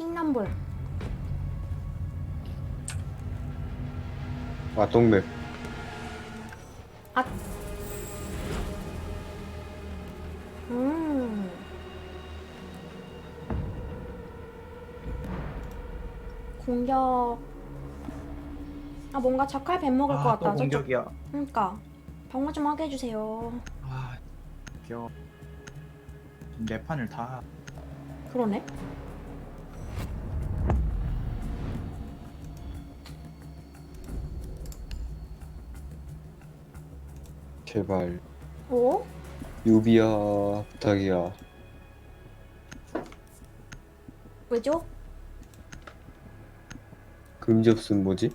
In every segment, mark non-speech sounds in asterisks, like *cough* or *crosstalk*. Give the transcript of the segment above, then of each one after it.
킹남볼. 아 똥맵 아. 음. 공격. 아 뭔가 자칼 뱀 먹을 것 아, 같다. 또 저쪽. 공격이야. 그러니까 방어 좀 하게 해주세요. 아, 귀여워. 내 판을 다 그러네. 제발 오? 유비야 부탁이야 왜죠? 없음 뭐지?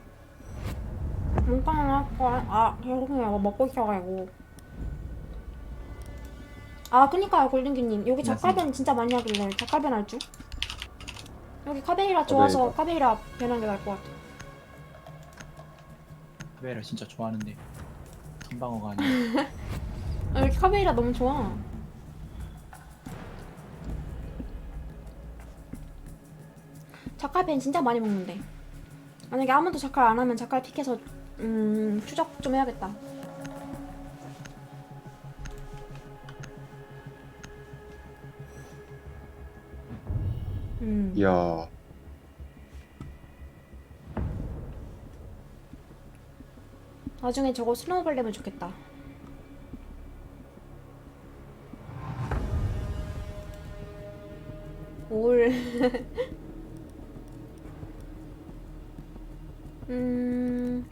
잠깐만 할 거야. 아 죄송해요. 뭐 먹고 있어가지고. 아 그니까요 골든기님 여기 작가변 진짜 많이 하길래 작가변 할 줄? 여기 카베이라 좋아서 카베이라 변한 게 나을 것 같아. 카베라 진짜 좋아하는데 김방어가 아니야. 아, 여기 카베이라 너무 좋아. 자칼 벤 진짜 많이 먹는데. 만약에 아무도 자칼 안 하면 자칼 픽해서 음 추적 좀 해야겠다. 음. 이야 나중에 저거 스노우볼 되면 좋겠다. 올. *laughs* 음.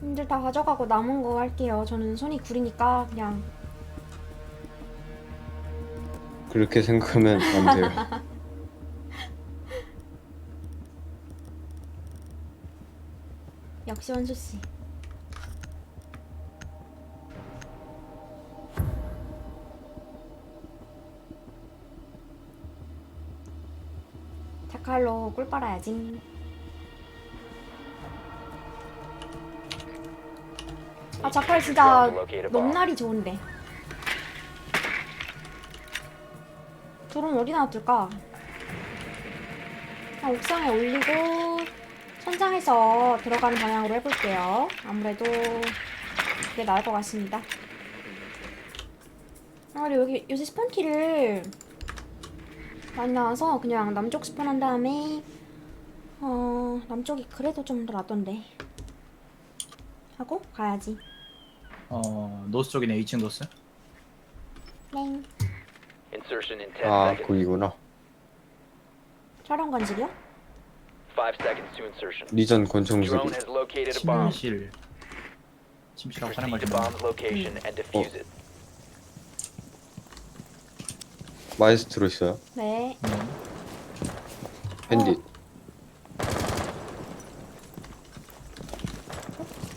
님들 다 가져가고 남은 거 할게요. 저는 손이 구리니까 그냥 그렇게 생각하면 안 돼요 *laughs* 역시 원수 씨. 자칼로 꿀 빨아야지. 아 자칼 진짜 넘날이 좋은데. 드론 어디 놔둘까? 아, 옥상에 올리고 천장에서 들어가는 방향으로 해볼게요. 아무래도 그게 나을 것 같습니다. 아, 그리고 여기 요새 스폰키를 많이 나와서 그냥 남쪽 스폰한 다음에 어 남쪽이 그래도 좀 더 낫던데 하고 가야지. 어 노스 쪽이네 2층 노스. 땡. Insertion in 10 아 seconds. 거기구나 촬영 관직이요? 5 seconds to insertion. 리전 권총 Drone 소리 has located a bomb. 침실. 침실하고 하는 Proceed to 좀. bomb's location and defuse it. 마에스트로 있어요 네. 음. 밴딧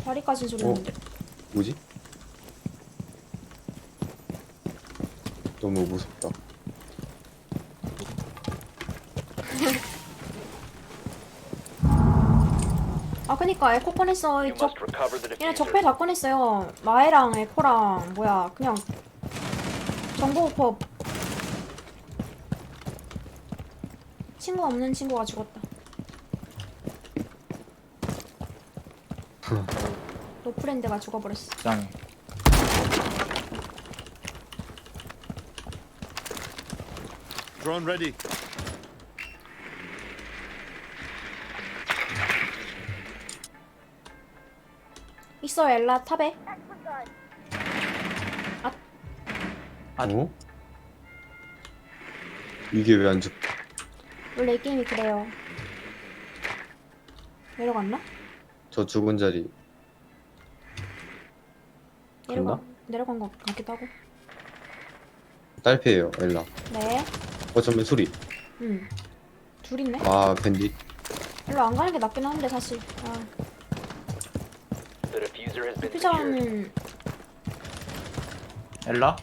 다리까지 소리 어? 뭐지? 너무 무섭다 아 그니까 에코 꺼냈어. 이적 the 얘네. 적배 다 꺼냈어요. 마에랑 에코랑 뭐야 그냥 정보법 친구 없는 친구가 죽었다. 노프렌드가 죽어버렸어. 짱. Drone ready. 있어 엘라 탑에. 아. 어? 이게 왜안 죽? 원래 이 게임이 그래요. 내려갔나? 저 죽은 자리 내려가 갔나? 내려간 것 같기도 하고. 딸피예요 엘라 네. 어 전면 소리 음. 둘 있네. 아 밴딧 별로 안 가는 게 낫긴 한데 사실. 아, 피자는 엘라?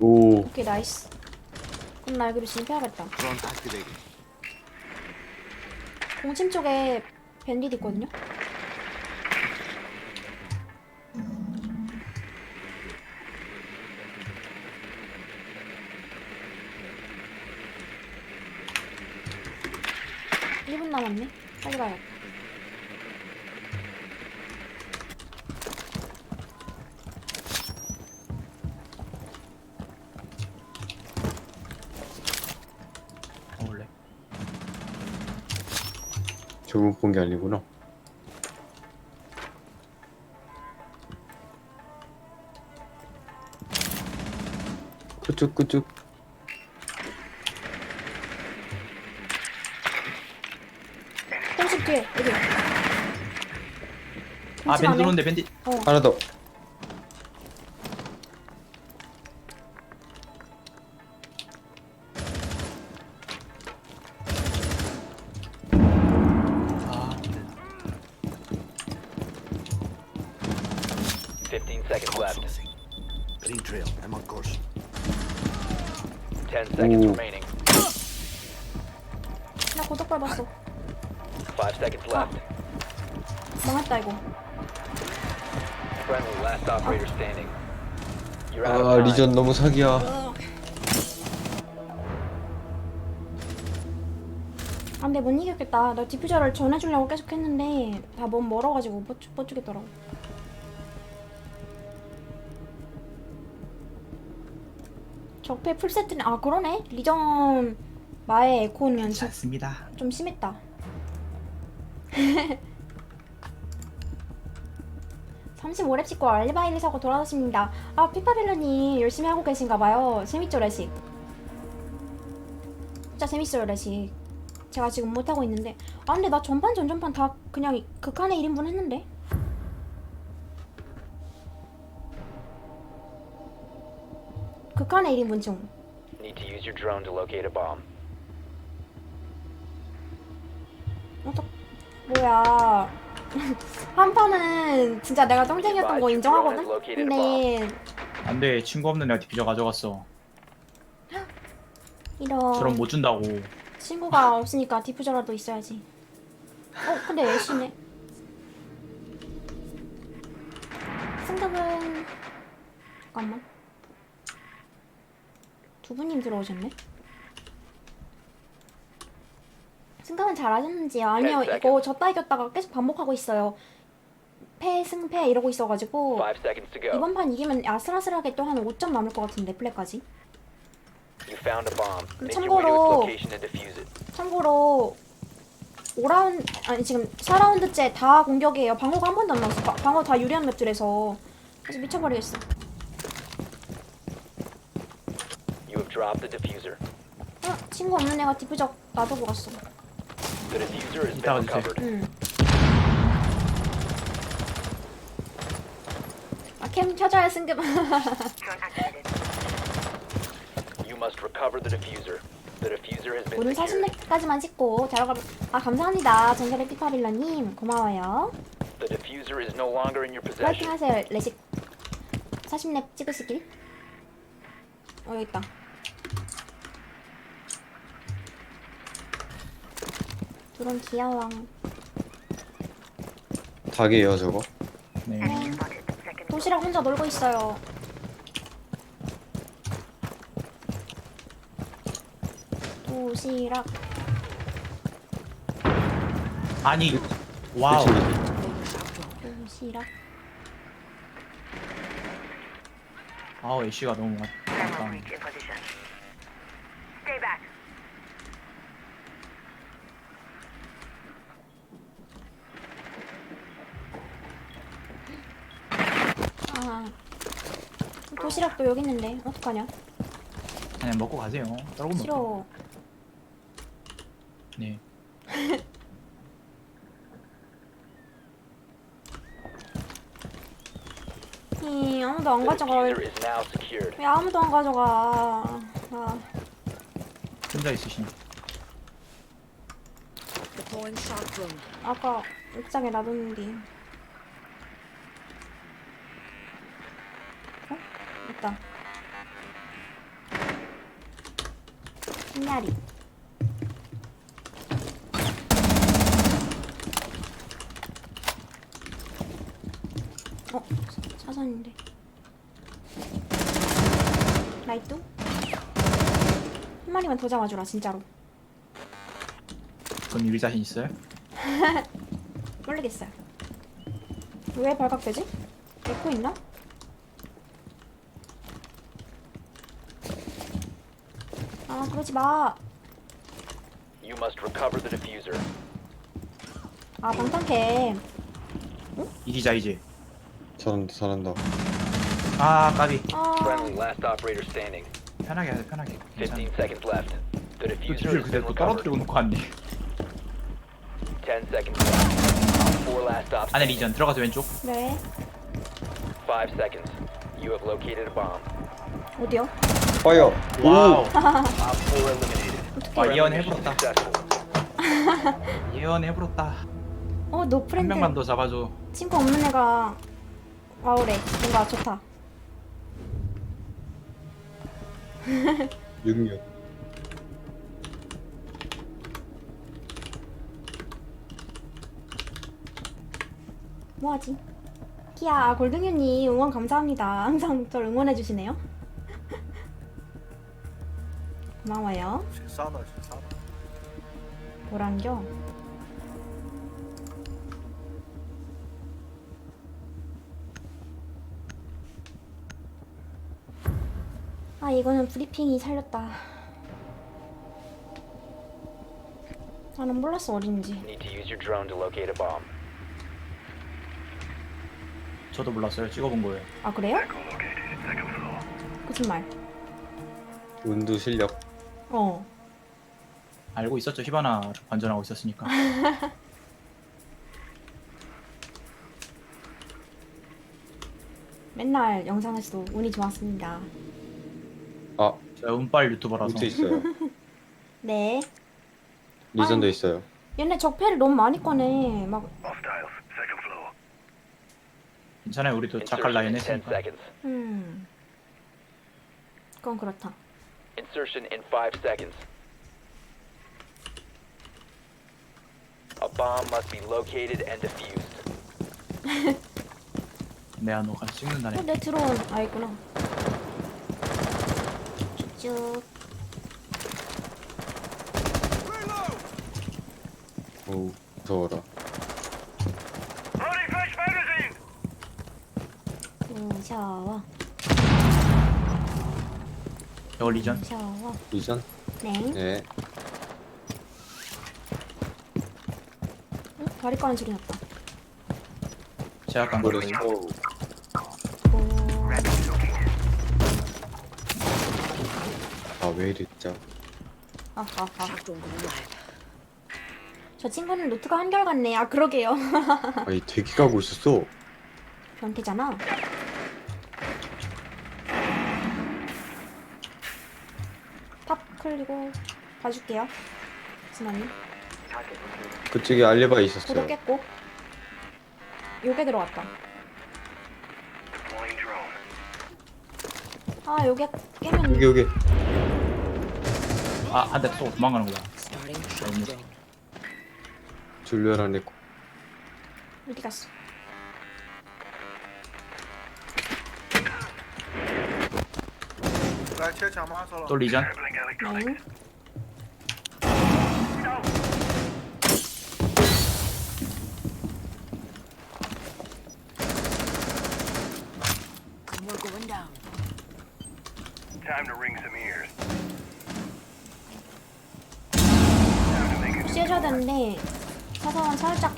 오 오케이 나이스. 그럼 나 여기로 진입해야겠다. 드론 타스크 대기. 공침 쪽에 밴딧 있거든요. 1분 남았네. 빨리 가야겠다. 게 아니구나. 꾸쭉꾸쭉. 똥집 뒤에 여기. 아. 밴드 들어온대 밴드. 어. 하나 더. 아. 리전 너무 사기야. 아 근데 못 이겼겠다. 나 디퓨저를 전해주려고 계속 했는데 다 몸 멀어가지고 못, 주- 못 주겠더라고. 적폐 풀세트는 아 그러네. 리전 마의 에코는 진- 괜찮습니다. 좀 심했다. *laughs* 삼십 랩 찍고 알리바이를 사고 돌아왔습니다. 아 피파빌러님 열심히 하고 계신가봐요. 재밌죠 레식? 진짜 재밌어요 레식. 제가 지금 못하고 있는데 아 근데 나 전판 전전판 다 그냥 극한의 1인분 했는데 극한의 1인분 중 Need to use your drone to locate a bomb. 어떡 뭐야 한 판은 진짜 내가 똥쟁이였던 거 인정하거든? 근데 안돼 친구 없는 내가 디퓨저 가져갔어. 이런 저런 못 준다고. 친구가 없으니까 디퓨저라도 있어야지 어 근데 애쉬네 생각은 잠깐만 두 분님 들어오셨네 생각은 잘하셨는지요? 아니요 이거 졌다 이겼다가 계속 반복하고 있어요 패 승패 이러고 있어가지고 5 seconds to go. 이번 판 이기면 아슬아슬하게 또 한 5점 남을 것 같은데 its 참고로-. 참고로 5라운드 아니 지금 4라운드째 다 공격이에요. 방어가 한 번도 안 나왔어. 바- 방어 다 유리한 맵들에서 그래서 미쳐버리겠어. 어, 친구 없는 애가 디프적 놔두고 갔어. The diffuser been 주세요. recovered. 응. 아캠 켜줘야 승급. You must recover the diffuser. The diffuser has been 오늘 secured. 40렙까지만 찍고 자러 가면 아 감사합니다. 전설의 피파빌라님 고마워요. The diffuser is no longer in your 파이팅 possession. 하세요 레식. 40렙 찍으시길. 어 여기 있다. 드론 귀여워. 닭이에요 저거. 네. 도시락 혼자 놀고 있어요. 도시락. 아니 와우. 그치, 도시락. 아우 애쉬가 너무 많다. 도시락도 여기 있는데 어떡하냐? 그냥 먹고 가세요. 떨고 먹고. 싫어. 네. *laughs* 이 아무도 안 가져가. 왜, diffuser is now secured. 왜 아무도 안 가져가? 아. 혼자 있으신. 아까 옥상에 놔뒀는데. 어? 있다. 흰야리. 어? 사선인데. 나이뚜? 한 마리만 더 잡아주라, 진짜로. 그럼 이길 자신 있어요? *laughs* 모르겠어요. 왜 발각되지? 에코 있나? 아 그러지 마. You must recover the diffuser. 아 방탄캠. 이기자 이제. 잘한다 잘한다 아 까비. 아 Friendly, last operator standing. 편하게 하자 편하게. 15 괜찮아. seconds left. The 또 diffuser 뒤를 has 그대로 been 또 recovered. 떨어뜨리고 놓고 왔네. 10 seconds left. Four last ops. 안에. 리전 들어가서 왼쪽. 네. Five seconds. You have located a bomb. 어디요? 파이어 와우. Op 4 eliminated. 와 어떻게? 예언해버렸다. Successful. *laughs* 예언해버렸다. 어, 너 한 프렌드 명만 더 잡아줘. 친구 없는 애가 와우래. 뭔가 좋다. *laughs* 66 뭐하지? 키야 골등현님 응원 감사합니다. 항상 저를 응원해 주시네요. 고마워요. 식사다 식사다. 뭐란겨? 아 이거는 브리핑이 살렸다. 나는 몰랐어 어딘지. Need to use your drone to locate a bomb. 저도 몰랐어요. 찍어본 거예요. 아 그래요? 거짓말. 운두 실력 어. 알고 있었죠. 히바나 관전하고 있었으니까. *laughs* 맨날 영상에서도 운이 좋았습니다. 아 제가 운빨 유튜버라서. 루트 있어요 *laughs* 네. 리전도 아유. 있어요 얘네 적폐를 너무 많이 꺼내. 막 Hostiles. Second floor. 괜찮아요. 우리도 작갈 라인 Insertion in 10 했으니까. seconds. 음. 그건 그렇다. Insertion in 5 seconds. A bomb must be located and defused. 내가 너가 찍는다네. 어, 내 드론 아 있구나. 쭉. 어우 무서워라 Loading fresh magazine. 무서워. 저거 리전. 무서워. 리전? 네. 네 응? 다리 까는 소리 났다. 제가 깐 거예요. 오. 아왜 진짜 아하하. 저 친구는 노트가 한결 같네. 아 그러게요. 아이 대기 가고 있었어 변태잖아. 팝 클리고 봐줄게요. 스마님. 그쪽에 알리바이 있었어요 깼고. 요게 들어갔다. 아 요게 깨면 여기 여기 아, 한대 쏘고 도망가는구나. 줄리아랑 내거 어디 갔어? 또 리전. 네. Time to ring some ears. 씌워줘야 되는데 사선 살짝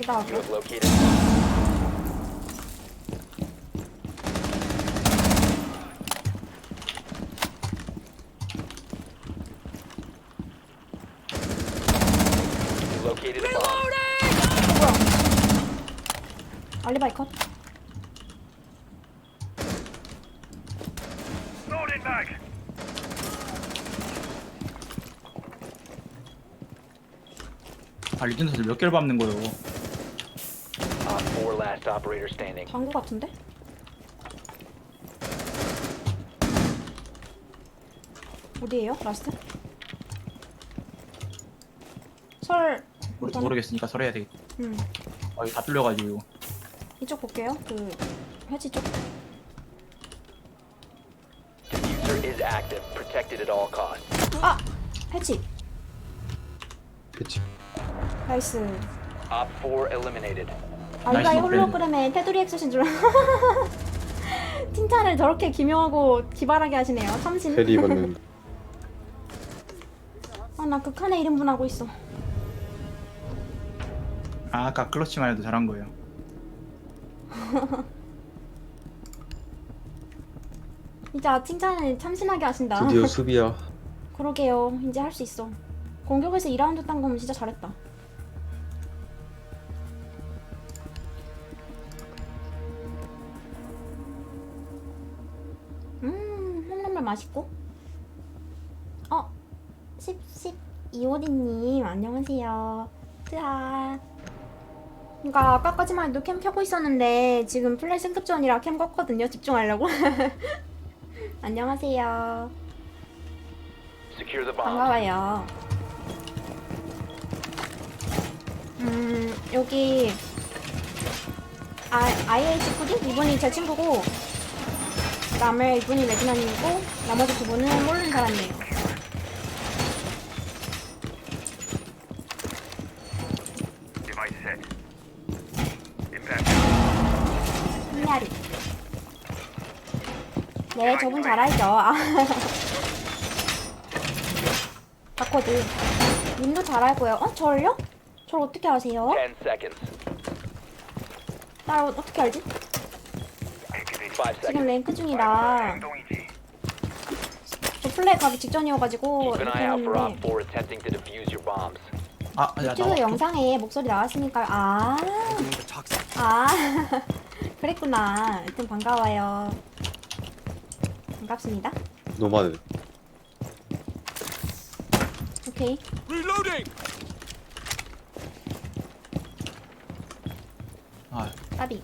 알리바이 컷. 아, 선수 몇 개를 밟는 거예요. Op 4 last operator standing. 방구 같은데? 어디에요? 라스트? 설. 모르, 일단은- 모르겠으니까 설해야 되겠다. 음. 아, 이거 다 뚫려가지고. 이쪽 볼게요. 그 해지 쪽. Diffuser is active, protected at all costs. 아! 해지. 그치 나이스. Op 4 eliminated. 알바이 나이스 홀로그램에 테두리 액수신 줄. *laughs* 칭찬을 저렇게 기묘하고 기발하게 하시네요. 삼신. 페리 받는 *laughs* 아, 나 극한의 1인분 하고 있어. 아 아까 클러치만 해도 잘한 거예요 *laughs* 진짜 칭찬을 참신하게 하신다. 드디어 수비야. 그러게요. 이제 할 수 있어. 공격에서 2라운드 딴 거면 진짜 잘했다. 맛있고. 어, 10, 10, 이오디님, 안녕하세요. 트하. 그니까, 아까까지만 해도 캠 켜고 있었는데, 지금 플레이 승급 전이라 캠 껐거든요. 집중하려고. *laughs* 안녕하세요. 반가워요. 음, 여기 아, IH 꾸디? 이분이 제 친구고 그다음에 이분이 레지나님이고 나머지 두 분은 모르는 사람이에요. 한야리. 네, 저분 잘 알죠. 아. 바코드. 님도 잘 알고요. 어, 저를요? 저를 어떻게 아세요? 10 seconds. 나 어떻게 알지? Activate. 5 지금. 랭크 중이라. 저 플레이 가기 직전이어가지고 이렇게 했는데 4 attempting to defuse your bombs. 아야 유튜브 영상에 목소리 나왔으니까 아, 아 *laughs* 그랬구나. 하여튼 반가워요. 반갑습니다. 노마드. 오케이. 아 까비.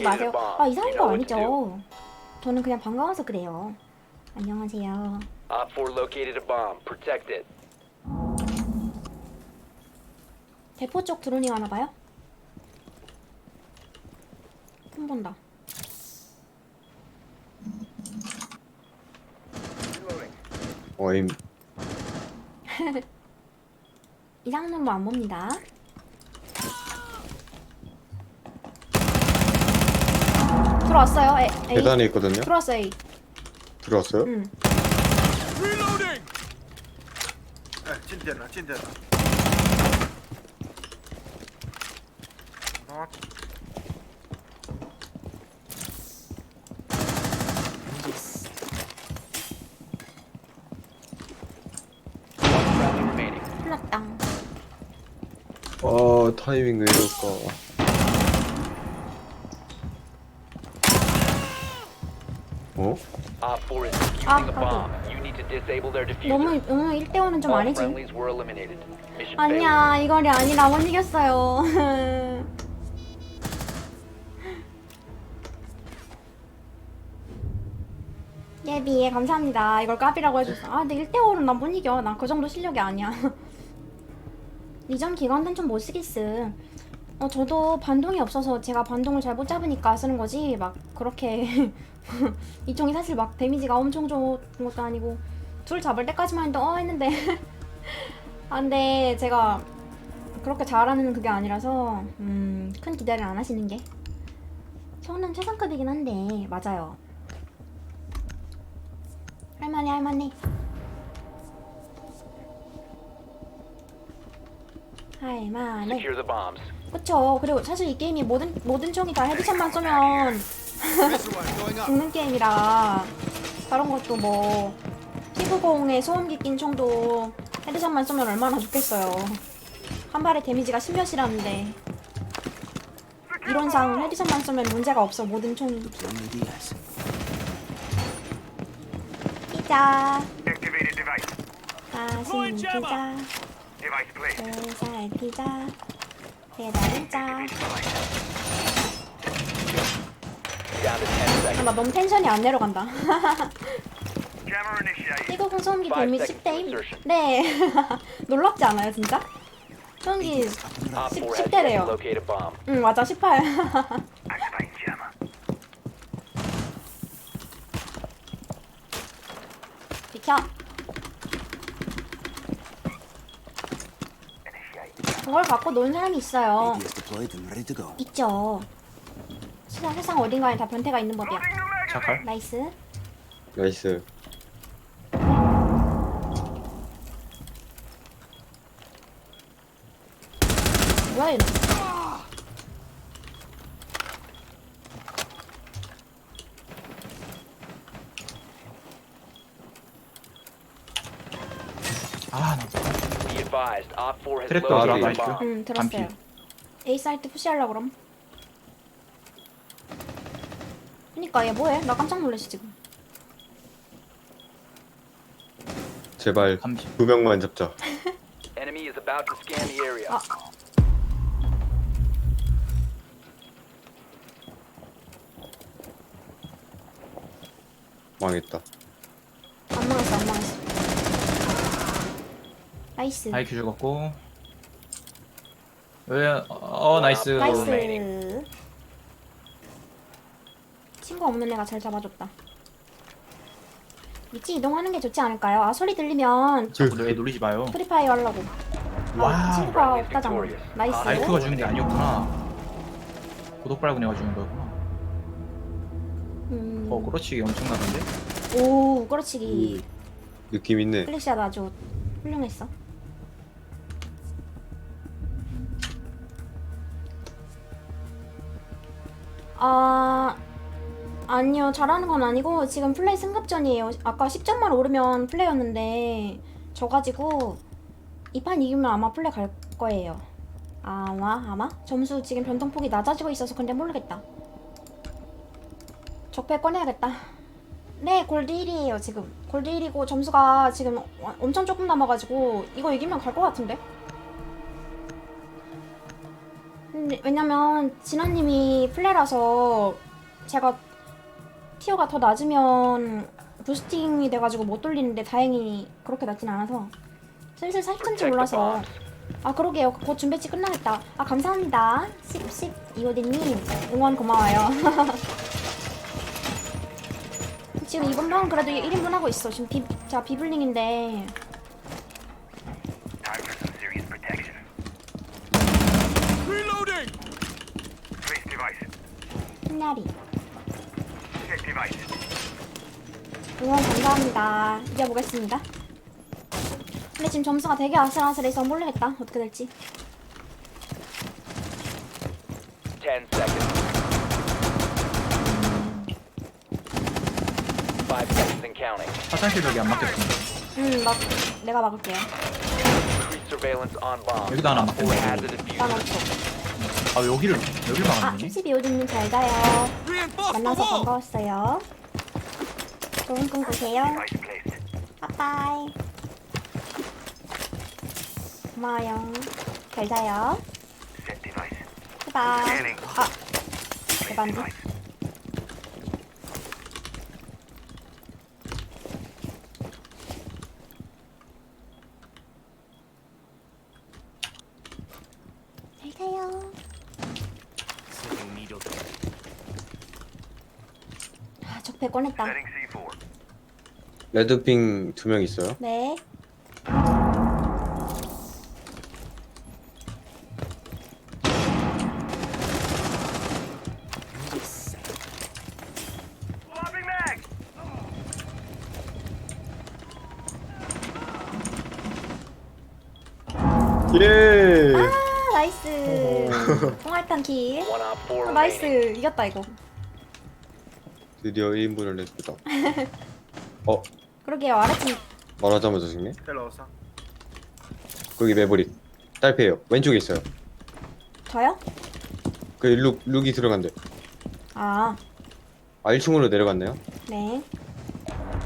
이상한 4 has 놈으로 보지 located a 마세요. 아 이상한 거. 아니죠. 저는 그냥 반가워서 그래요. 안녕하세요. Op 4 located a bomb. Protect it. 대포 쪽 드론이 하나 봐요? 폰 본다. 어임. *laughs* 이상한 놈도 안 봅니다. 들어왔어요. 에, 에이. 계단에 있거든요. 들어왔어 에이. 들어왔어요? 응. One friendly remaining. 흘렀다. 아 타이밍 왜 이럴까? 어? Op 4 is defusing Ah, a okay. bomb. You need to disable their diffuser. 너무 너무 1대5는 좀 All 아니지. friendlies were eliminated. Mission failure. 아니야 이거리 아니라 못 이겼어요. 예비 감사합니다. 이걸 까비라고 해줘서 아 근데 1대5는 난 못 이겨. 난 그 정도 실력이 아니야. 리전 기관단 좀못 쓰겠음. 어 저도 반동이 없어서 제가 반동을 잘 못 잡으니까 쓰는 거지 막 그렇게 *laughs* 이 총이 사실 막 데미지가 엄청 좋은 것도 아니고 둘 잡을 때까지만 해도 어 했는데. *laughs* 아 근데 제가 그렇게 잘하는 그게 아니라서 음, 큰 기대를 안 하시는 게 저는 최상급이긴 한데. 맞아요. 할만해 할만해. 할만해. 그쵸. 그리고 사실 이 게임이 모든 모든 총이 다 헤드샷만 쏘면 *laughs* 죽는 게임이라 다른 것도 뭐 피부공에 소음기 낀 총도 헤드샷만 쏘면 얼마나 좋겠어요. 한 발에 데미지가 10몇이라는데 이론상 헤드샷만 쏘면 문제가 없어 모든 총이. 피자. 맛있는 피자. 회사의 피자 10 seconds. 아, 나 너무 텐션이 안 내려간다. 피고공 소음기 Five 데미지 seconds 10대 to 1 insertion. 네 놀랍지 않아요 진짜? 소음기 Op 4 has yet to 대래요. locate a bomb. 응 맞아 18 Activating jammer. 비켜. 그걸 갖고 노는 사람이 있어요. AD is deployed and ready to go. 있죠. 세상, 세상 어딘가에 다 변태가 있는 법이야. 자칼? 나이스. 나이스. 뭐야 얘는? 아 나 트랩도 들어와 a 있어. 응 들었어요. A 사이트 푸시하려고 그럼. 그니까 얘 뭐해? 나 깜짝 놀랐어 지금. 제발 감시 두 명만 잡자. *laughs* Enemy is about to scan the area. 아. 망했다. 안 망했어 안 망했어. 나이스. 아이큐 죽었고 왜? 어 나이스 나이스. 친구 없는 애가 잘 잡아줬다. 위치 이동하는 게 좋지 않을까요? 아 소리 들리면 자꾸 왜 놀리지 마요 프리파이어 하려고. 아, 와우 친구가 없다잖아. 나이스. 아이큐가 죽은 게 아니었구나 고독 발군 애가 죽은 거였구나 음. 어 그렇지 엄청나던데? 오 끌어치기. 느낌 있네. 플래시가 아주 훌륭했어. 아 아니요 잘하는 건 아니고 지금 플레이 승급전이에요. 아까 10점만 오르면 플레이였는데 져가지고 이 판 이기면 아마 플레이 갈 거예요. 아마 아마 점수 지금 변동폭이 낮아지고 있어서 근데 모르겠다. 적폐 꺼내야겠다. 네, 골드 1이에요, 지금. 골드 1이고 점수가 지금 와- 엄청 조금 남아가지고 이거 이기면 갈 것 같은데? 근데 왜냐면 진아님이 플레라서 제가 티어가 더 낮으면 부스팅이 돼가지고 못 돌리는데 다행히 그렇게 낮진 않아서 슬슬 40점쯤 Protect the 올라서. bombs. 아 그러게요. 곧 준비치 끝나겠다. 아 감사합니다. 10, 10 이호디님. 응원 고마워요. *laughs* 지금 이번 방 그래도 1인분 하고 있어. 지금 비, 자 비블링인데 device. 응원 감사합니다 이겨보겠습니다 근데 지금 점수가 되게 아슬아슬해서 모르겠다 어떻게 될지 10 seconds. 5 seconds and counting. 화장실 벽이 안 막혔습니다 음 막, 내가 막을게요 Increased surveillance on bomb. 여기도 하나 막혔네. 4 has the 난 diffuser. 없어 아 여기를 여기를 아 막았네 12호디님 잘 가요 만나서! 반가웠어요 좋은 꿈 꾸세요. 빠빠이 고마워요 잘 자요 Scanning. 아 대박이네. device. 잘 자요 Setting needle. 아 적배 꺼냈다 Setting C4. 레드핑 두 명 있어요. 네. 예. 아 나이스 통할탄 *laughs* 킬 One Op 4 어, remaining. 나이스 이겼다 이거 드디어 1인분을 냈다. *laughs* 어 그러게요 아래팀 말하자마자 죽네. Hello, sir. 거기 매버릭. 딸피에요. 왼쪽에 있어요. 저요? 그 룩 룩이 들어간대. 아아 1층으로 내려갔네요. 네.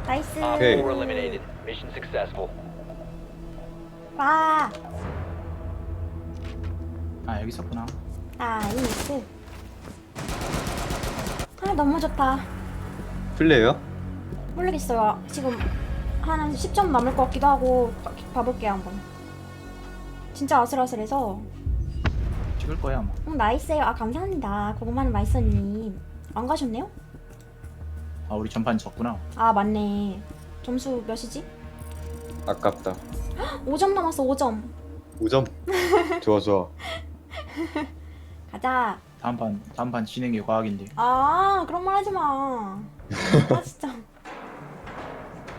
나이스. Op Okay. 4 eliminated. Mission successful. 와, 아 여기 있었구나 나이스. 아, 너무 좋다. 플레이요? 모르겠어요. 지금 한 10점 남을 것 같기도 하고 봐- 봐볼게요 한번. 진짜 아슬아슬해서. 찍을 거야 아마 응, 나이스예요. 아 감사합니다. 고구마는 마이서님. 안 가셨네요? 아 우리 전판 졌구나 아 맞네. 점수 몇이지? 아깝다 5점 남았어 5점 5점 좋아 좋아 *laughs* 가자 다음 판 다음 판 진행이 과학인데 아 그런 말 하지 마. 아 진짜